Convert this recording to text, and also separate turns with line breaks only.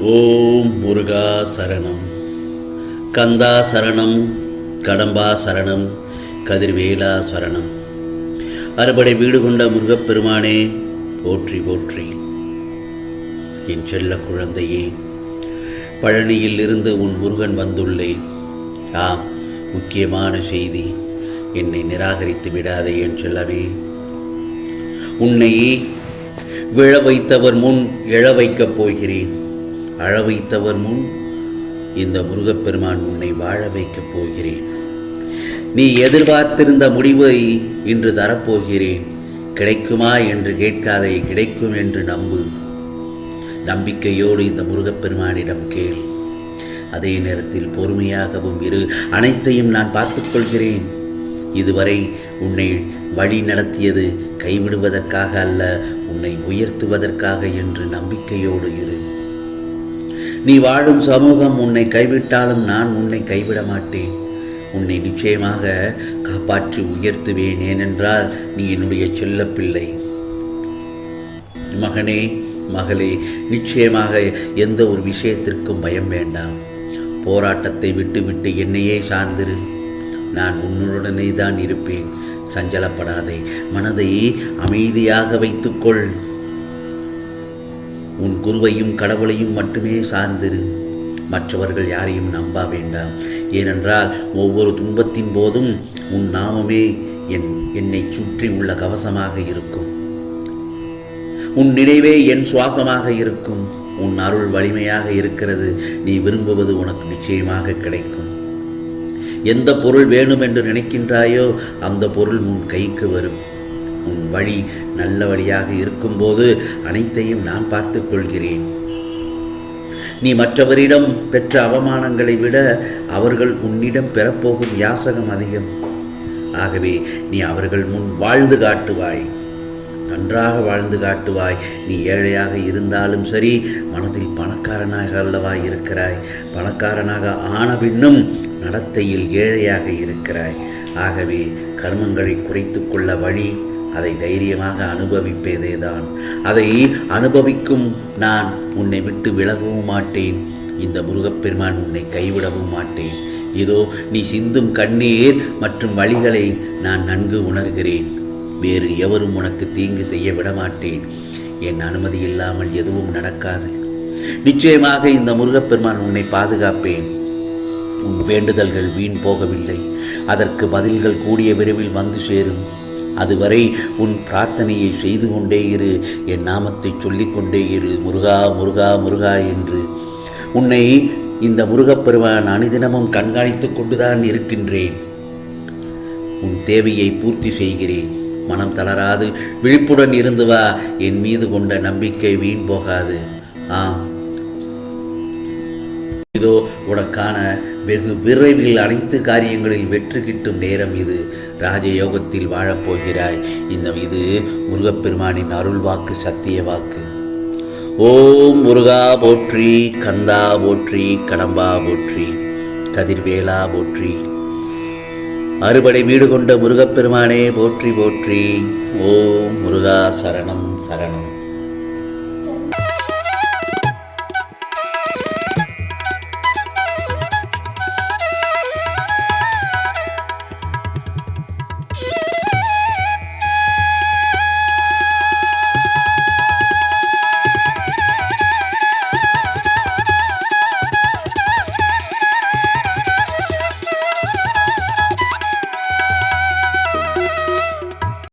ஓம் முருகா சரணம். கந்தா சரணம் கடம்பா சரணம் கதிர்வேலா சரணம். அறுபடை வீடு கொண்ட முருகப்பெருமானே போற்றி போற்றி. என் செல்ல குழந்தையே பழனியில் இருந்து உன் முருகன் வந்துள்ளேன் ஆம் முக்கியமான செய்தி என்னை நிராகரித்து விடாதே என் செல்லவே உன்னை விழ வைத்தவர் முன் எழ வைக்கப் போகிறேன். அழ வைத்தவர் முன் இந்த முருகப்பெருமான் உன்னை வாழ வைக்கப் போகிறேன். நீ எதிர்பார்த்திருந்த முடிவை இன்று தரப்போகிறேன். கிடைக்குமா என்று கேட்காதே கிடைக்கும் என்று நம்பு. நம்பிக்கையோடு இந்த முருகப்பெருமானிடம் கேள். அதே நேரத்தில் பொறுமையாகவும் இரு. அனைத்தையும் நான் பார்த்துக்கொள்கிறேன் இதுவரை உன்னை வழி நடத்தியது கைவிடுவதற்காக அல்ல உன்னை உயர்த்துவதற்காக என்று நம்பிக்கையோடு இரு. நீ வாழும் சமூகம் உன்னை கைவிட்டாலும் நான் உன்னை கைவிட மாட்டேன். உன்னை நிச்சயமாக காப்பாற்றி உயர்த்துவேன் ஏனென்றால் நீ என்னுடைய செல்லப்பிள்ளை. மகனே மகளே நிச்சயமாக எந்த ஒரு விஷயத்திற்கும் பயம் வேண்டாம். போராட்டத்தை விட்டுவிட்டு என்னையே சார்ந்திரு. நான் உன்னுடனே தான் இருப்பேன். சஞ்சலப்படாதே. மனதை அமைதியாக வைத்துக்கொள். உன் குருவையும் கடவுளையும் மட்டுமே சார்ந்திரு. மற்றவர்கள் யாரையும் நம்ப வேண்டாம். ஏனென்றால் ஒவ்வொரு துன்பத்தின் போதும் உன் நாமமே என் என்னை சுற்றி உள்ள கவசமாக இருக்கும். உன் நினைவே என் சுவாசமாக இருக்கும். உன் அருள் வலிமையாக இருக்கிறது. நீ விரும்புவது உனக்கு நிச்சயமாக கிடைக்கும். எந்த பொருள் வேணும் என்று நினைக்கின்றாயோ அந்த பொருள் உன் கைக்கு வரும். உன் வழி நல்ல வழியாக இருக்கும்போது அனைத்தையும் நான் பார்த்துக் கொள்கிறேன். நீ மற்றவரிடம் பெற்ற அவமானங்களை விட அவர்கள் உன்னிடம் பெறப்போகும் யாசகம் அதிகம். ஆகவே நீ அவர்கள் முன் வாழ்ந்து காட்டுவாய். நன்றாக வாழ்ந்து காட்டுவாய். நீ ஏழையாக இருந்தாலும் சரி மனதில் பணக்காரனாக அல்லவா இருக்கிறாய். பணக்காரனாக ஆன பின்னும் நடத்தையில் ஏழையாக இருக்கிறாய். ஆகவே கர்மங்களை குறைத்து கொள்ள வழி அதை தைரியமாக அனுபவிப்பதேதான் அதை அனுபவிக்கும் நான் உன்னை விட்டு விலகவும் மாட்டேன். இந்த முருகப்பெருமான் உன்னை கைவிடவும் மாட்டேன். இதோ நீ சிந்தும் கண்ணீர் மற்றும் வழிகளை நான் நன்கு உணர்கிறேன். வேறு எவரும் உனக்கு தீங்கு செய்ய விடமாட்டேன். என் அனுமதி இல்லாமல் எதுவும் நடக்காது. நிச்சயமாக இந்த முருகப்பெருமான் உன்னை பாதுகாப்பேன். உன் வேண்டுதல்கள் வீண் போகவில்லை. அதற்கு பதில்கள் கூடிய விரைவில் வந்து சேரும். அதுவரை உன் பிரார்த்தனையை செய்து கொண்டே இரு. என் நாமத்தை சொல்லிக்கொண்டே இரு. முருகா முருகா முருகா என்று. உன்னை இந்த முருகப்பெருமான் அனுதினமும் கண்காணித்துக் கொண்டுதான் இருக்கின்றேன். உன் தேவையை பூர்த்தி செய்கிறேன். மனம் தளராது. விழிப்புடன் இருந்து வா. என் மீது கொண்ட நம்பிக்கை வீண் போகாது. ஆம். இதோ உனக்கான வெகு விரைவில் அனைத்து காரியங்களில் வெற்றி கிட்டும் நேரம் இது. ராஜயோகத்தில் வாழப்போகிறாய். இந்த இது முருகப்பெருமானின் அருள் வாக்கு சத்திய வாக்கு. ஓம் முருகா போற்றி கந்தா போற்றி கடம்பா போற்றி கதிர்வேலா போற்றி. அறுபடை வீடு கொண்ட முருகப்பெருமானே போற்றி போற்றி. ஓம் முருகா சரணம் சரணம்.